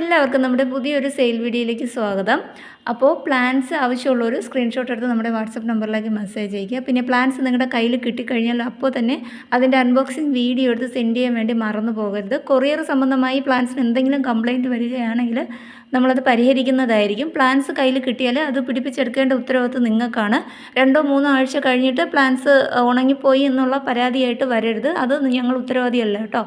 എല്ലാവർക്കും നമ്മുടെ പുതിയൊരു സെയിൽ വീഡിയോയിലേക്ക് സ്വാഗതം. അപ്പോൾ പ്ലാൻസ് ആവശ്യമുള്ളവർ സ്ക്രീൻഷോട്ട് എടുത്ത് നമ്മുടെ വാട്സപ്പ് നമ്പറിലേക്ക് മെസ്സേജ് അയയ്ക്കുക. പിന്നെ പ്ലാൻസ് നിങ്ങളുടെ കയ്യിൽ കിട്ടിക്കഴിഞ്ഞാൽ അപ്പോൾ തന്നെ അതിന്റെ അൺബോക്സിങ് വീഡിയോ എടുത്ത് സെൻഡ് ചെയ്യാൻ വേണ്ടി മറന്നു പോകരുത്. കൊറിയർ സംബന്ധമായി പ്ലാൻസിന് എന്തെങ്കിലും കംപ്ലയിന്റ് വരികയാണെങ്കിൽ നമ്മളത് പരിഹരിക്കുന്നതായിരിക്കും. പ്ലാൻസ് കയ്യിൽ കിട്ടിയാൽ അത് പിടിപ്പിച്ചെടുക്കേണ്ട ഉത്തരവാദിത്വം നിങ്ങൾക്കാണ്. രണ്ടോ മൂന്നോ ആഴ്ച കഴിഞ്ഞിട്ട് പ്ലാൻസ് ഉണങ്ങിപ്പോയി എന്നുള്ള പരാതിയായിട്ട് വരരുത്. അത് ഞങ്ങൾ ഉത്തരവാദിയല്ല കേട്ടോ.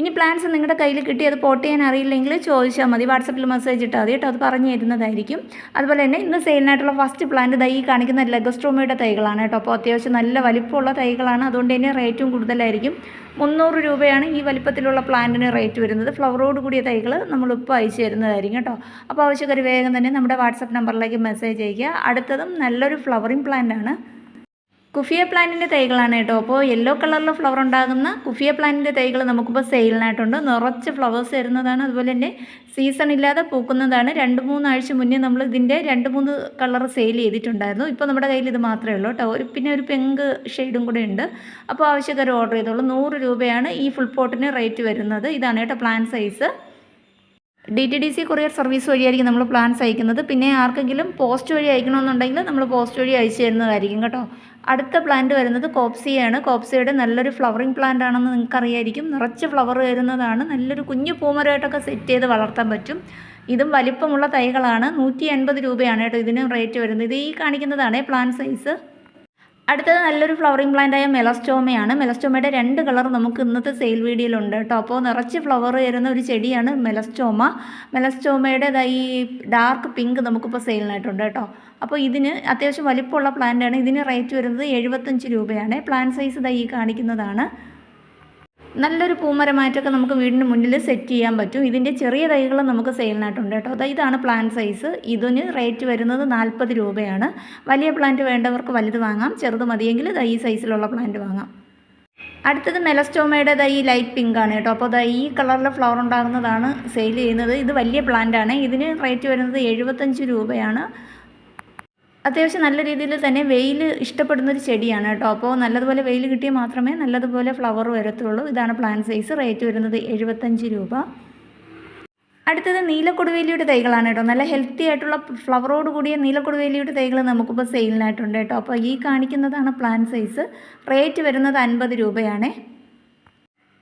ഇനി പ്ലാൻസ് നിങ്ങളുടെ കയ്യിൽ കിട്ടി അത് പോട്ട് ചെയ്യാൻ അറിയില്ലെങ്കിൽ ചോദിച്ചാൽ മതി. വാട്സപ്പിൽ മെസ്സേജ് ഇട്ടാൽ മതി കേട്ടോ. അത് പറഞ്ഞു തരുന്നതായിരിക്കും. അതുപോലെ തന്നെ ഇന്ന് സെയിലിനായിട്ടുള്ള ഫസ്റ്റ് പ്ലാന്റ് ദൈ കാണിക്കുന്ന ലെഗസ്ട്രോമയുടെ തൈകളാണ് കേട്ടോ. അപ്പോൾ അത്യാവശ്യം നല്ല വലിപ്പമുള്ള തൈകളാണ്. അതുകൊണ്ട് തന്നെ റേറ്റും കൂടുതലായിരിക്കും. മുന്നൂറ് രൂപയാണ് ഈ വലിപ്പത്തിലുള്ള പ്ലാന്റിന് റേറ്റ് വരുന്നത്. ഫ്ലവറോട് കൂടിയ തൈകൾ നമ്മളിപ്പോൾ അയച്ചു തരുന്നതായിരിക്കും കേട്ടോ. അപ്പോൾ ആവശ്യക്കാർ വേഗം തന്നെ നമ്മുടെ വാട്സപ്പ് നമ്പറിലേക്ക് മെസ്സേജ് അയയ്ക്കുക. അടുത്തതും നല്ലൊരു ഫ്ലവറിങ് പ്ലാന്റ് ആണ്. കുഫിയ പ്ലാന്റിന്റെ തൈകളാണ് കേട്ടോ. അപ്പോൾ യെല്ലോ കളറിൽ ഫ്ലവർ ഉണ്ടാകുന്ന കുഫിയ പ്ലാന്റിന്റെ തൈകൾ നമുക്കിപ്പോൾ സെയിലിനായിട്ടുണ്ട് നിറച്ച് ഫ്ലവേഴ്സ് വരുന്നതാണ്. അതുപോലെ തന്നെ സീസൺ ഇല്ലാതെ പൂക്കുന്നതാണ്. രണ്ട് മൂന്നാഴ്ച മുന്നേ നമ്മൾ ഇതിന്റെ രണ്ട് മൂന്ന് കളർ സെയിൽ ചെയ്തിട്ടുണ്ടായിരുന്നു. ഇപ്പോൾ നമ്മുടെ കയ്യിൽ ഇത് മാത്രമേ ഉള്ളൂ കേട്ടോ. ഒരു പിന്നെ ഒരു പെങ്ക് ഷെയ്ഡും കൂടെ ഉണ്ട്. അപ്പോൾ ആവശ്യക്കാർ ഓർഡർ ചെയ്തോളൂ. നൂറ് രൂപയാണ് ഈ ഫുൾ പോട്ടിന് റേറ്റ് വരുന്നത്. ഇതാണ് കേട്ടോ plan size D T D C courier service വഴിയായിരിക്കും നമ്മൾ പ്ലാൻസ് അയക്കുന്നത്. പിന്നെ ആർക്കെങ്കിലും പോസ്റ്റ് വഴി അയക്കണമെന്നുണ്ടെങ്കിൽ നമ്മൾ പോസ്റ്റ് വഴി അയച്ചു തരുന്നതായിരിക്കും കേട്ടോ. അടുത്ത പ്ലാന്റ് വരുന്നത് കോപ്സിയാണ്. കോപ്സിയുടെ നല്ലൊരു ഫ്ലവറിങ് പ്ലാന്റ് ആണെന്ന് നിങ്ങൾക്ക് അറിയായിരിക്കും നിറച്ച് ഫ്ലവർ വരുന്നതാണ്. നല്ലൊരു കുഞ്ഞു പൂമരമായിട്ടൊക്കെ സെറ്റ് ചെയ്ത് വളർത്താൻ പറ്റും. ഇതും വലിപ്പമുള്ള തൈകളാണ്. നൂറ്റി എൺപത് രൂപയാണ് കേട്ടോ ഇതിന് റേറ്റ് വരുന്നത്. ഇത് ഈ കാണിക്കുന്നതാണ് പ്ലാന്റ് സൈസ് അടുത്തത് നല്ലൊരു ഫ്ലവറിംഗ് പ്ലാന്റായ മെലസ്റ്റോമയാണ്. മെലസ്റ്റോമയുടെ രണ്ട് കളർ നമുക്ക് ഇന്നത്തെ സെയിൽ വീഡിയോയിലുണ്ട് കേട്ടോ. അപ്പോൾ നിറച്ച് ഫ്ലവർ വരുന്ന ഒരു ചെടിയാണ് മെലസ്റ്റോമ. മെലസ്റ്റോമയുടെ ഈ ഡാർക്ക് പിങ്ക് നമുക്കിപ്പോൾ സെയിലിനായിട്ടുണ്ട് കേട്ടോ. അപ്പോൾ ഇതിന് അത്യാവശ്യം വലിപ്പമുള്ള പ്ലാന്റാണ് ഇതിന് റേറ്റ് വരുന്നത് എഴുപത്തഞ്ച് രൂപയാണ്. പ്ലാന്റ് സൈസ് ഇതായി കാണിക്കുന്നതാണ്. നല്ലൊരു പൂമരമായിട്ടൊക്കെ നമുക്ക് വീടിന് മുന്നിൽ സെറ്റ് ചെയ്യാൻ പറ്റും. ഇതിന്റെ ചെറിയ തൈകൾ നമുക്ക് സെയിലിനായിട്ടുണ്ട് കേട്ടോ. അതായത് ഇതാണ് പ്ലാന്റ് സൈസ് ഇതിന് റേറ്റ് വരുന്നത് നാൽപ്പത് രൂപയാണ്. വലിയ പ്ലാന്റ് വേണ്ടവർക്ക് വലുത് വാങ്ങാം. ചെറുത് മതിയെങ്കിൽ ഈ സൈസിലുള്ള പ്ലാന്റ് വാങ്ങാം. അടുത്തത് മെലസ്റ്റോമയുടെ ഈ ലൈറ്റ് പിങ്ക് ആണ് കേട്ടോ. അപ്പോൾ ഈ കളറിൽ ഫ്ലവർ ഉണ്ടാകുന്നതാണ് സെയിൽ ചെയ്യുന്നത്. ഇത് വലിയ പ്ലാന്റ് ആണ്. ഇതിന് റേറ്റ് വരുന്നത് എഴുപത്തഞ്ച് രൂപയാണ്. അത്യാവശ്യം നല്ല രീതിയിൽ തന്നെ വെയിൽ ഇഷ്ടപ്പെടുന്ന ഒരു ചെടിയാണ് കേട്ടോ. അപ്പോൾ നല്ലതുപോലെ വെയിൽ കിട്ടിയാൽ മാത്രമേ നല്ലതുപോലെ ഫ്ലവർ വരത്തുള്ളൂ. ഇതാണ് പ്ലാൻ സൈസ് റേറ്റ് വരുന്നത് എഴുപത്തഞ്ച് രൂപ. അടുത്തത് നീലക്കൊടുവേലിയുടെ തൈകളാണ് കേട്ടോ. നല്ല ഹെൽത്തി ആയിട്ടുള്ള ഫ്ലവറോട് കൂടിയ നീലക്കൊടുവേലിയുടെ തൈകൾ നമുക്കിപ്പോൾ സെയിലിനായിട്ടുണ്ട് കേട്ടോ. അപ്പോൾ ഈ കാണിക്കുന്നതാണ് പ്ലാൻ സൈസ് റേറ്റ് വരുന്നത് അൻപത് രൂപയാണേ.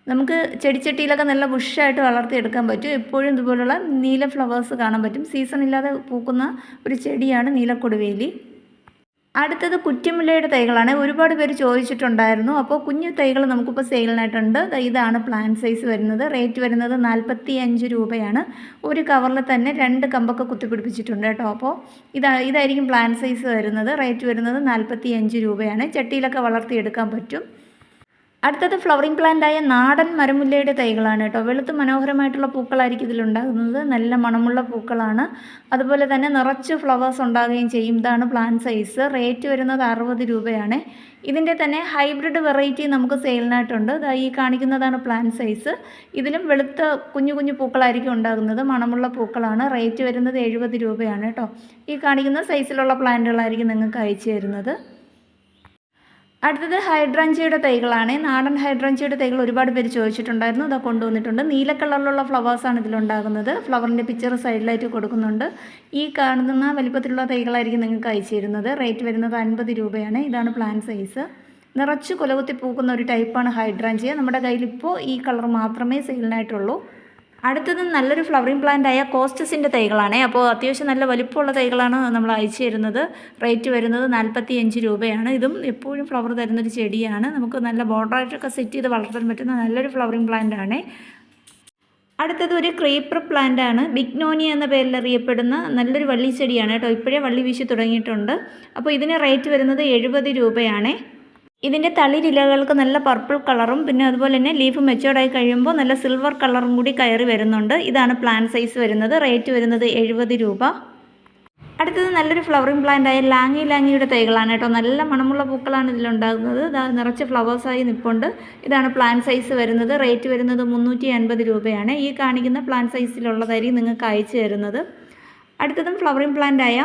നമുക്ക് ചെടിച്ചട്ടിയിലൊക്കെ നല്ല ബുഷായിട്ട് വളർത്തിയെടുക്കാൻ പറ്റും. എപ്പോഴും ഇതുപോലുള്ള നീല ഫ്ലവേഴ്സ് കാണാൻ പറ്റും. സീസൺ ഇല്ലാതെ പൂക്കുന്ന ഒരു ചെടിയാണ് നീലക്കൊടുവേലി. അടുത്തത് കുറ്റിമുല്ലയുടെ തൈകളാണ്. ഒരുപാട് പേര് ചോദിച്ചിട്ടുണ്ടായിരുന്നു. അപ്പോൾ കുഞ്ഞു തൈകൾ നമുക്കിപ്പോൾ സെയിലിനായിട്ടുണ്ട്. ഇതാണ് പ്ലാൻ സൈസ് വരുന്നത്. റേറ്റ് വരുന്നത് നാൽപ്പത്തി അഞ്ച് രൂപയാണ്. ഒരു കവറിൽ തന്നെ രണ്ട് കമ്പൊക്കെ കുത്തിപ്പിടിപ്പിച്ചിട്ടുണ്ട് കേട്ടോ. അപ്പോൾ ഇതാ ഇതായിരിക്കും പ്ലാൻ സൈസ് വരുന്നത്. റേറ്റ് വരുന്നത് നാൽപ്പത്തി രൂപയാണ്. ചട്ടിയിലൊക്കെ വളർത്തിയെടുക്കാൻ പറ്റും. അടുത്തത് ഫ്ലവറിംഗ് പ്ലാന്റായ നാടൻ മരമുല്ലയുടെ തൈകളാണ് കേട്ടോ. വെളുത്ത് മനോഹരമായിട്ടുള്ള പൂക്കളായിരിക്കും ഇതിലുണ്ടാകുന്നത് നല്ല മണമുള്ള പൂക്കളാണ്. അതുപോലെ തന്നെ നിറച്ച് ഫ്ലവേഴ്സ് ഉണ്ടാകുകയും ചെയ്യും. ഇതാണ് പ്ലാന്റ് സൈസ് റേറ്റ് വരുന്നത് അറുപത് രൂപയാണ്. ഇതിന്റെ തന്നെ ഹൈബ്രിഡ് വെറൈറ്റി നമുക്ക് സെയിലിനായിട്ടുണ്ട് ഈ കാണിക്കുന്നതാണ് പ്ലാന്റ് സൈസ് ഇതിലും വെളുത്ത കുഞ്ഞു കുഞ്ഞു പൂക്കളായിരിക്കും ഉണ്ടാകുന്നത്. മണമുള്ള പൂക്കളാണ്. റേറ്റ് വരുന്നത് എഴുപത് രൂപയാണ് കേട്ടോ. ഈ കാണിക്കുന്ന സൈസിലുള്ള പ്ലാന്റുകളായിരിക്കും നിങ്ങൾക്ക് അയച്ചു തരുന്നത്. അടുത്തത് ഹൈഡ്രഞ്ചിയുടെ തൈകളാണ്. നാടൻ ഹൈഡ്രഞ്ചിയുടെ തൈകൾ ഒരുപാട് പേര് ചോദിച്ചിട്ടുണ്ടായിരുന്നു. അതൊക്കെ കൊണ്ടുവന്നിട്ടുണ്ട്. നീല കളറിലുള്ള ഫ്ലവേഴ്സാണ് ഇതിലുണ്ടാകുന്നത്. ഫ്ലവറിന്റെ പിക്ചർ സൈഡിലായിട്ട് കൊടുക്കുന്നുണ്ട്. ഈ കാണുന്ന വലിപ്പത്തിലുള്ള തൈകളായിരിക്കും നിങ്ങൾക്ക് അയച്ചു റേറ്റ് വരുന്നത് അൻപത് രൂപയാണ്. ഇതാണ് പ്ലാൻ സൈസ് നിറച്ച് കൊലകുത്തി പൂക്കുന്ന ഒരു ടൈപ്പാണ് ഹൈഡ്രാഞ്ചിയ നമ്മുടെ കയ്യിൽ ഇപ്പോൾ ഈ കളർ മാത്രമേ സെയിലിനായിട്ടുള്ളൂ അടുത്തത് നല്ലൊരു ഫ്ലവറിംഗ് പ്ലാന്റ് ആയ കോസ്റ്റസിന്റെ തൈകളാണേ. അപ്പോൾ അത്യാവശ്യം നല്ല വലിപ്പമുള്ള തൈകളാണ് നമ്മൾ അയച്ചു തരുന്നത്. റേറ്റ് വരുന്നത് നാൽപ്പത്തി അഞ്ച് രൂപയാണ്. ഇതും എപ്പോഴും ഫ്ലവർ തരുന്നൊരു ചെടിയാണ്. നമുക്ക് നല്ല ബോർഡറായിട്ടൊക്കെ സെറ്റ് ചെയ്ത് വളർത്താൻ പറ്റുന്ന നല്ലൊരു ഫ്ലവറിംഗ് പ്ലാന്റ് ആണേ. അടുത്തത് ഒരു ക്രീപ്പർ പ്ലാന്റ് ആണ്. ബിഗ്നോനി എന്ന പേരിൽ അറിയപ്പെടുന്ന നല്ലൊരു വള്ളി ചെടിയാണ് കേട്ടോ. ഇപ്പോഴേ വള്ളി വീശി തുടങ്ങിയിട്ടുണ്ട്. അപ്പോൾ ഇതിന് റേറ്റ് വരുന്നത് എഴുപത് രൂപയാണേ. ഇതിന്റെ തളിരിലകൾക്ക് നല്ല പർപ്പിൾ കളറും പിന്നെ അതുപോലെ തന്നെ ലീഫ് മെച്ചോർഡായി കഴിയുമ്പോൾ നല്ല സിൽവർ കളറും കൂടി കയറി വരുന്നുണ്ട്. ഇതാണ് പ്ലാൻ സൈസ് വരുന്നത്. റേറ്റ് വരുന്നത് എഴുപത് രൂപ. അടുത്തത് നല്ലൊരു ഫ്ലവറിംഗ് പ്ലാന്റ് ആയ ലാങ്ങി ലാങ്ങിയുടെ തൈകളാണ് കേട്ടോ. നല്ല മണമുള്ള പൂക്കളാണ് ഇതിലുണ്ടാകുന്നത്. ഇതാ നിറച്ച് ഫ്ലവേഴ്സായി നിൽപ്പുണ്ട് ഇതാണ് പ്ലാൻ സൈസ് വരുന്നത്. റേറ്റ് വരുന്നത് മുന്നൂറ്റി അൻപത് രൂപയാണ്. ഈ കാണിക്കുന്ന പ്ലാൻ സൈസിലുള്ളതായിരിക്കും നിങ്ങൾക്ക് അയച്ചു തരുന്നത്. അടുത്തതും ഫ്ലവറിംഗ് പ്ലാന്റ് ആയ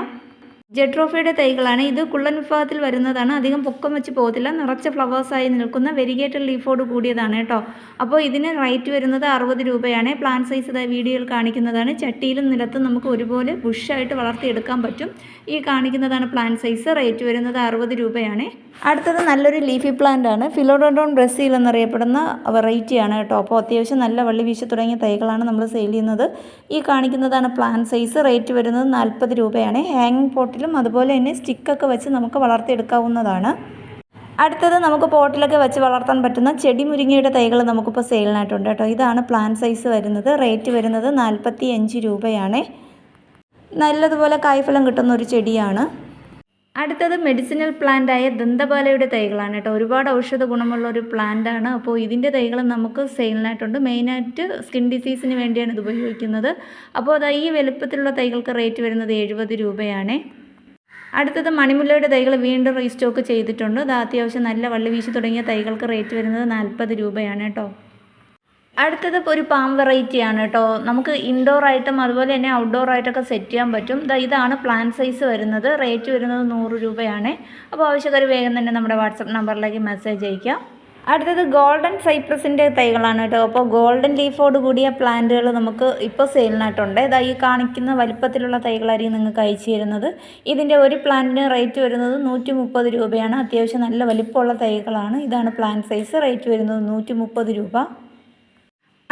ജെട്രോഫയുടെ തൈകളാണ്. ഇത് കുള്ളൻ വിഭാഗത്തിൽ വരുന്നതാണ്. അധികം പൊക്കം വെച്ച് പോകത്തില്ല. നിറച്ച ഫ്ലവേഴ്സായി നിൽക്കുന്ന വെരിഗേറ്റഡ് ലീഫോട് കൂടിയതാണ് കേട്ടോ. അപ്പോൾ ഇതിന് റേറ്റ് വരുന്നത് അറുപത് രൂപയാണ്. പ്ലാൻ സൈസ് ഇതാ വീഡിയോയിൽ കാണിക്കുന്നതാണ്. ചട്ടിയിലും നിലത്തും നമുക്ക് ഒരുപോലെ ബുഷായിട്ട് വളർത്തിയെടുക്കാൻ പറ്റും. ഈ കാണിക്കുന്നതാണ് പ്ലാൻ സൈസ് റേറ്റ് വരുന്നത് അറുപത് രൂപയാണ്. അടുത്തത് നല്ലൊരു ലീഫി പ്ലാന്റ് ആണ്. ഫിലോഡോൺ ബ്രസീൽ എന്നറിയപ്പെടുന്ന വെറൈറ്റിയാണ് കേട്ടോ. അപ്പോൾ അത്യാവശ്യം നല്ല വള്ളി വീശ തുടങ്ങിയ തൈകളാണ് നമ്മൾ സെയിൽ ചെയ്യുന്നത്. ഈ കാണിക്കുന്നതാണ് പ്ലാൻ സൈസ് റേറ്റ് വരുന്നത് നാൽപ്പത് രൂപയാണ്. ഹാങ്ങിങ് പോട്ടിലും അതുപോലെ തന്നെ സ്റ്റിക്കൊക്കെ വെച്ച് നമുക്ക് വളർത്തിയെടുക്കാവുന്നതാണ്. അടുത്തത് നമുക്ക് പോട്ടിലൊക്കെ വെച്ച് വളർത്താൻ പറ്റുന്ന ചെടി മുരിങ്ങയുടെ തൈകൾ നമുക്കിപ്പോൾ സെയിലിനായിട്ടുണ്ട് കേട്ടോ. ഇതാണ് പ്ലാൻ സൈസ് വരുന്നത്. റേറ്റ് വരുന്നത് നാൽപ്പത്തി അഞ്ച് രൂപയാണ്. നല്ലതുപോലെ കായ്ഫലം കിട്ടുന്ന ഒരു ചെടിയാണ്. അടുത്തത് മെഡിസിനൽ പ്ലാന്റായ ദന്തപാലയുടെ തൈകളാണ് കേട്ടോ. ഒരുപാട് ഔഷധ ഗുണമുള്ള ഒരു പ്ലാന്റാണ് അപ്പോൾ ഇതിന്റെ തൈകൾ നമുക്ക് സെയിലിനായിട്ടുണ്ട്. മെയിനായിട്ട് സ്കിൻ ഡിസീസിന് വേണ്ടിയാണ് ഇത് ഉപയോഗിക്കുന്നത്. അപ്പോൾ അത് ഈ വലുപ്പത്തിലുള്ള തൈകൾക്ക് റേറ്റ് വരുന്നത് എഴുപത് രൂപയാണ്. അടുത്തത് മണിമുല്ലയുടെ തൈകൾ വീണ്ടും റീസ്റ്റോക്ക് ചെയ്തിട്ടുണ്ട്. അത് അത്യാവശ്യം നല്ല വള്ളി വീശി തുടങ്ങിയ തൈകൾക്ക് റേറ്റ് വരുന്നത് നാൽപ്പത് രൂപയാണ് കേട്ടോ. അടുത്തത് ഒരു പാം വെറൈറ്റി ആണ് കേട്ടോ. നമുക്ക് ഇൻഡോർ ആയിട്ടും അതുപോലെ തന്നെ ഔട്ട്ഡോർ ആയിട്ടൊക്കെ സെറ്റ് ചെയ്യാൻ പറ്റും. ഇതാണ് പ്ലാൻ സൈസ് വരുന്നത്. റേറ്റ് വരുന്നത് നൂറ് രൂപയാണ്. അപ്പോൾ ആവശ്യക്കാർ വേഗം തന്നെ നമ്മുടെ വാട്സപ്പ് നമ്പറിലേക്ക് മെസ്സേജ് അയക്കാം അടുത്തത് ഗോൾഡൻ സൈപ്രസിന്റെ തൈകളാണ് കേട്ടോ. അപ്പോൾ ഗോൾഡൻ ലീഫോട് കൂടിയ പ്ലാന്റുകൾ നമുക്ക് ഇപ്പോൾ സെയിലിനായിട്ടുണ്ട് ഇതാ ഈ കാണിക്കുന്ന വലിപ്പത്തിലുള്ള തൈകളായിരിക്കും നിങ്ങൾക്ക് അയച്ചു തരുന്നത്. ഇതിന്റെ ഒരു പ്ലാന്റിന് റേറ്റ് വരുന്നത് നൂറ്റി മുപ്പത് രൂപയാണ്. അത്യാവശ്യം നല്ല വലിപ്പമുള്ള തൈകളാണ്. ഇതാണ് പ്ലാന്റ് സൈസ്. റേറ്റ് വരുന്നത് നൂറ്റി മുപ്പത് രൂപ.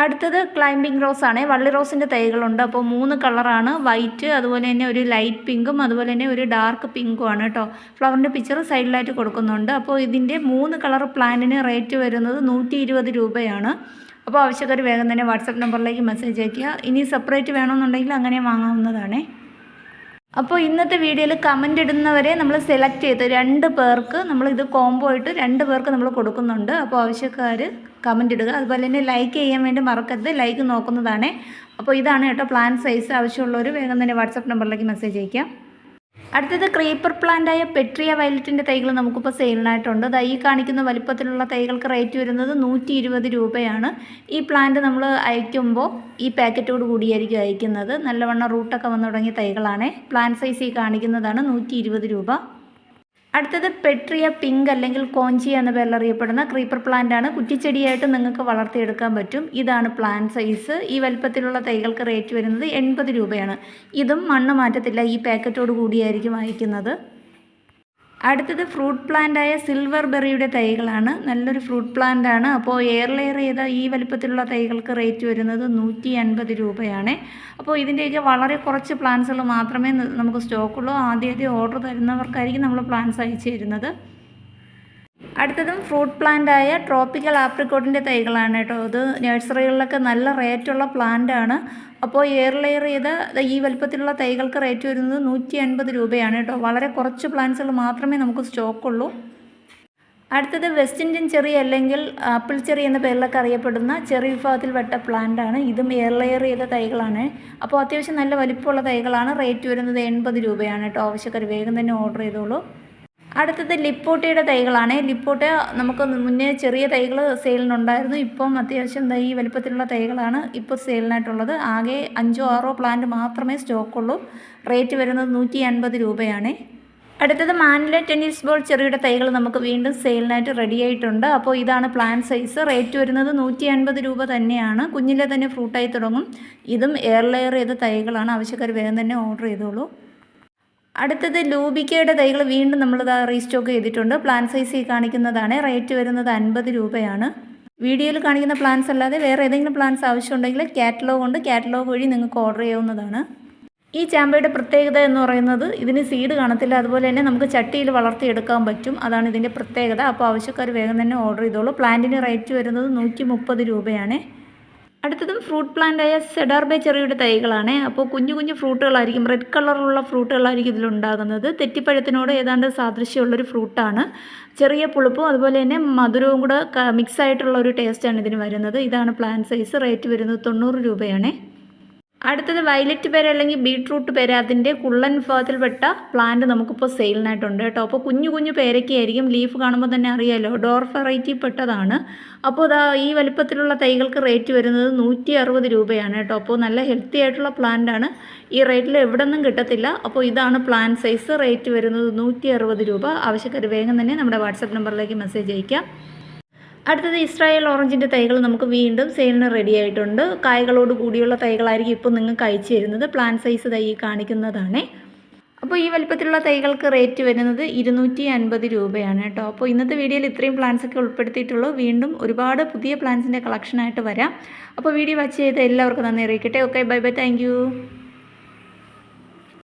അടുത്തത് ക്ലൈംബിംഗ് റോസ് ആണ്. വള്ളി റോസിന്റെ തൈകളുണ്ട്. അപ്പോൾ മൂന്ന് കളറാണ് വൈറ്റ് അതുപോലെ തന്നെ ഒരു ലൈറ്റ് പിങ്കും അതുപോലെ തന്നെ ഒരു ഡാർക്ക് പിങ്കും ആണ് കേട്ടോ. ഫ്ലവറിന്റെ പിക്ചർ സൈഡിലായിട്ട് കൊടുക്കുന്നുണ്ട്. അപ്പോൾ ഇതിന്റെ മൂന്ന് കളർ പ്ലാനിന് റേറ്റ് വരുന്നത് നൂറ്റി ഇരുപത് രൂപയാണ്. അപ്പോൾ ആവശ്യക്കാർ വേഗം തന്നെ വാട്സപ്പ് നമ്പറിലേക്ക് മെസ്സേജ് അയയ്ക്കുക. ഇനി സെപ്പറേറ്റ് വേണമെന്നുണ്ടെങ്കിൽ അങ്ങനെ വാങ്ങാവുന്നതാണേ. അപ്പോൾ ഇന്നത്തെ വീഡിയോയിൽ കമന്റ് ഇടുന്നവരെ നമ്മൾ സെലക്ട് ചെയ്ത് രണ്ട് പേർക്ക് നമ്മൾ ഇത് കോംബോ ആയിട്ട് രണ്ട് പേർക്ക് നമ്മൾ കൊടുക്കുന്നുണ്ട്. അപ്പോൾ ആവശ്യക്കാർ കമന്റ് ഇടുക. അതുപോലെ തന്നെ ലൈക്ക് ചെയ്യാൻ വേണ്ടി മറക്കരുത്. ലൈക്ക് നോക്കുന്നതാണേ. അപ്പോൾ ഇതാണ് കേട്ടോ പ്ലാൻ സൈസ് ആവശ്യമുള്ളവർ വേഗം തന്നെ വാട്സപ്പ് നമ്പറിലേക്ക് മെസ്സേജ് അയക്കാം അടുത്തത് ക്രീപ്പർ പ്ലാന്റായ പെട്രിയ വയലറ്റിന്റെ തൈകൾ നമുക്കിപ്പോൾ സെയിലിനായിട്ടുണ്ട് ദാ ഈ കാണിക്കുന്ന വലിപ്പത്തിലുള്ള തൈകൾക്ക് റേറ്റ് വരുന്നത് നൂറ്റി ഇരുപത് രൂപയാണ്. ഈ പ്ലാന്റ് നമ്മൾ അയക്കുമ്പോൾ ഈ പാക്കറ്റോട് കൂടിയായിരിക്കും അയക്കുന്നത്. നല്ലവണ്ണം റൂട്ടൊക്കെ വന്നു തുടങ്ങിയ തൈകളാണ്. പ്ലാന്റ് സൈസ് ഈ കാണിക്കുന്നതാണ് നൂറ്റി രൂപ. അടുത്തത് പെട്രിയ പിങ്ക് അല്ലെങ്കിൽ കോഞ്ചി എന്ന പേരിൽ അറിയപ്പെടുന്ന ക്രീപ്പർ പ്ലാന്റ് ആണ്. കുറ്റിച്ചെടിയായിട്ട് നിങ്ങൾക്ക് വളർത്തിയെടുക്കാൻ പറ്റും. ഇതാണ് പ്ലാന്റ് സൈസ് ഈ വലിപ്പത്തിലുള്ള തൈകൾക്ക് റേറ്റ് വരുന്നത് എൺപത് രൂപയാണ്. ഇതും മണ്ണ് മാറ്റത്തില്ല ഈ പാക്കറ്റോട് കൂടിയായിരിക്കും അയക്കുന്നത് അടുത്തത് ഫ്രൂട്ട് പ്ലാന്റ് ആയ സിൽവർ ബെറിയുടെ തൈകളാണ്. നല്ലൊരു ഫ്രൂട്ട് പ്ലാന്റ് ആണ് അപ്പോൾ എയർ ലെയർ ചെയ്ത ഈ വലിപ്പത്തിലുള്ള തൈകൾക്ക് റേറ്റ് വരുന്നത് നൂറ്റി അൻപത് രൂപയാണ്. അപ്പോൾ ഇതിന്റെയൊക്കെ വളരെ കുറച്ച് പ്ലാന്റ്സുകൾ മാത്രമേ നമുക്ക് സ്റ്റോക്കുള്ളൂ. ആദ്യം ആദ്യം ഓർഡർ തരുന്നവർക്കായിരിക്കും നമ്മൾ പ്ലാന്റ്സ് അയച്ചു തരുന്നത്. അടുത്തതും ഫ്രൂട്ട് പ്ലാന്റ് ആയ ട്രോപ്പിക്കൽ ആപ്രിക്കോട്ടിന്റെ തൈകളാണ് കേട്ടോ. ഇത് നഴ്സറികളിലൊക്കെ നല്ല റേറ്റുള്ള പ്ലാന്റ് ആണ്. അപ്പോൾ എയർ ലെയർ ചെയ്ത ഈ വലുപ്പത്തിലുള്ള തൈകൾക്ക് റേറ്റ് വരുന്നത് നൂറ്റി എൺപത് രൂപയാണ് കേട്ടോ. വളരെ കുറച്ച് പ്ലാന്റ്സുകൾ മാത്രമേ നമുക്ക് സ്റ്റോക്കുള്ളൂ അടുത്തത് വെസ്റ്റ് ഇന്ത്യൻ ചെറി അല്ലെങ്കിൽ ആപ്പിൾ ചെറി എന്ന പേരിലൊക്കെ അറിയപ്പെടുന്ന ചെറി പ്ലാന്റ് ആണ്. ഇതും എയർ ലെയർ ചെയ്ത തൈകളാണ്. അപ്പോൾ അത്യാവശ്യം നല്ല വലിപ്പമുള്ള തൈകളാണ്. റേറ്റ് വരുന്നത് എൺപത് രൂപയാണ് കേട്ടോ. ആവശ്യക്കാർ വേഗം തന്നെ ഓർഡർ ചെയ്തോളൂ. അടുത്തത് ലിപ്പോട്ടയുടെ തൈകളാണ്. ലിപ്പോട്ട നമുക്ക് മുന്നേ ചെറിയ തൈകൾ സെയിലിനുണ്ടായിരുന്നു. ഇപ്പം അത്യാവശ്യം ഈ വലിപ്പത്തിലുള്ള തൈകളാണ് ഇപ്പോൾ സെയിലിനായിട്ടുള്ളത്. ആകെ അഞ്ചോ ആറോ പ്ലാന്റ് മാത്രമേ സ്റ്റോക്കുള്ളൂ. റേറ്റ് വരുന്നത് നൂറ്റി അൻപത് രൂപയാണ്. അടുത്തത് മാനിലെ ടെന്നീസ് ബോൾ ചെറിയുടെ തൈകൾ നമുക്ക് വീണ്ടും സെയിലിനായിട്ട് റെഡി ആയിട്ടുണ്ട്. അപ്പോൾ ഇതാണ് പ്ലാൻ സൈസ് റേറ്റ് വരുന്നത് നൂറ്റി അൻപത് രൂപ തന്നെയാണ്. കുഞ്ഞിലെ തന്നെ ഫ്രൂട്ടായി തുടങ്ങും. ഇതും എയർ ലെയർ ചെയ്ത തൈകളാണ്. ആവശ്യക്കാർ വേഗം തന്നെ ഓർഡർ ചെയ്തോളൂ. അടുത്തത് ലൂബിക്കയുടെ തൈകൾ വീണ്ടും നമ്മളിത് റീസ്റ്റോക്ക് ചെയ്തിട്ടുണ്ട്. പ്ലാൻ സൈസ് ഈ കാണിക്കുന്നതാണ്. റേറ്റ് വരുന്നത് അൻപത് രൂപയാണ്. വീഡിയോയിൽ കാണിക്കുന്ന പ്ലാൻസ് അല്ലാതെ വേറെ ഏതെങ്കിലും പ്ലാൻസ് ആവശ്യമുണ്ടെങ്കിൽ കാറ്റലോഗ് ഉണ്ട്. കാറ്റലോഗ് വഴി നിങ്ങൾക്ക് ഓർഡർ ചെയ്യാവുന്നതാണ്. ഈ ചാമ്പയുടെ പ്രത്യേകത എന്ന് പറയുന്നത് ഇതിന് സീഡ് കാണത്തില്ല. അതുപോലെ തന്നെ നമുക്ക് ചട്ടിയിൽ വളർത്തിയെടുക്കാൻ പറ്റും. അതാണ് ഇതിന്റെ പ്രത്യേകത. അപ്പോൾ ആവശ്യക്കാർ വേഗം തന്നെ ഓർഡർ ചെയ്തോളൂ. പ്ലാന്റിന് റേറ്റ് വരുന്നത് നൂറ്റി രൂപയാണ്. അടുത്തതും ഫ്രൂട്ട് പ്ലാന്റ് ആയ സെഡാർബെ ചെറിയുടെ തൈകളാണ്. അപ്പോൾ കുഞ്ഞു കുഞ്ഞു ഫ്രൂട്ടുകളായിരിക്കും റെഡ് കളറുള്ള ഫ്രൂട്ടുകളായിരിക്കും ഇതിലുണ്ടാകുന്നത് തെറ്റിപ്പഴത്തിനോട് ഏതാണ്ട് സാദൃശ്യമുള്ളൊരു ഫ്രൂട്ടാണ്. ചെറിയ പുളിപ്പും അതുപോലെ തന്നെ മധുരവും കൂടെ മിക്സ് ആയിട്ടുള്ള ഒരു ടേസ്റ്റാണ് ഇതിന് വരുന്നത്. ഇതാണ് പ്ലാന്റ് സൈസ് റേറ്റ് വരുന്നത് തൊണ്ണൂറ് രൂപയാണ്. അടുത്തത് വയലറ്റ് പേര അല്ലെങ്കിൽ ബീട്രൂട്ട് പേര. അതിന്റെ കുള്ളൻ വിഭാഗത്തിൽപ്പെട്ട പ്ലാന്റ് നമുക്കിപ്പോൾ സെയിലിനായിട്ടുണ്ട് കേട്ടോ. അപ്പോൾ കുഞ്ഞു കുഞ്ഞു പേരയ്ക്കായിരിക്കും ലീഫ് കാണുമ്പോൾ തന്നെ അറിയാമല്ലോ ഡോർഫ് വെറൈറ്റി പെട്ടതാണ്. അപ്പോൾ അതാ ഈ വലിപ്പത്തിലുള്ള തൈകൾക്ക് റേറ്റ് വരുന്നത് നൂറ്റി അറുപത് രൂപയാണ് കേട്ടോ. അപ്പോൾ നല്ല ഹെൽത്തി ആയിട്ടുള്ള പ്ലാന്റ് ആണ്. ഈ റേറ്റിൽ എവിടെ നിന്നും കിട്ടത്തില്ല. അപ്പോൾ ഇതാണ് പ്ലാൻ സൈസ് റേറ്റ് വരുന്നത് നൂറ്റി രൂപ. ആവശ്യക്കാർ വേഗം തന്നെ നമ്മുടെ വാട്സപ്പ് നമ്പറിലേക്ക് മെസ്സേജ് അയക്കാം അടുത്തത് ഇസ്രായേൽ ഓറഞ്ചിന്റെ തൈകൾ നമുക്ക് വീണ്ടും സെയിലിന് റെഡി ആയിട്ടുണ്ട്. കായകളോട് കൂടിയുള്ള തൈകളായിരിക്കും ഇപ്പോൾ നിങ്ങൾക്ക് അയച്ചു തരുന്നത്. പ്ലാൻ സൈസ് തൈ കാണിക്കുന്നതാണ്. അപ്പോൾ ഈ വലിപ്പത്തിലുള്ള തൈകൾക്ക് റേറ്റ് വരുന്നത് ഇരുന്നൂറ്റി അൻപത് രൂപയാണ് കേട്ടോ. അപ്പോൾ ഇന്നത്തെ വീഡിയോയിൽ ഇത്രയും പ്ലാൻസ് ഒക്കെ ഉൾപ്പെടുത്തിയിട്ടുള്ളൂ. വീണ്ടും ഒരുപാട് പുതിയ പ്ലാൻസിന്റെ കളക്ഷനായിട്ട് വരാം. അപ്പോൾ വീഡിയോ വാച്ച് ചെയ്ത് എല്ലാവർക്കും നന്ദി അറിയിക്കട്ടെ. Okay bye bye thank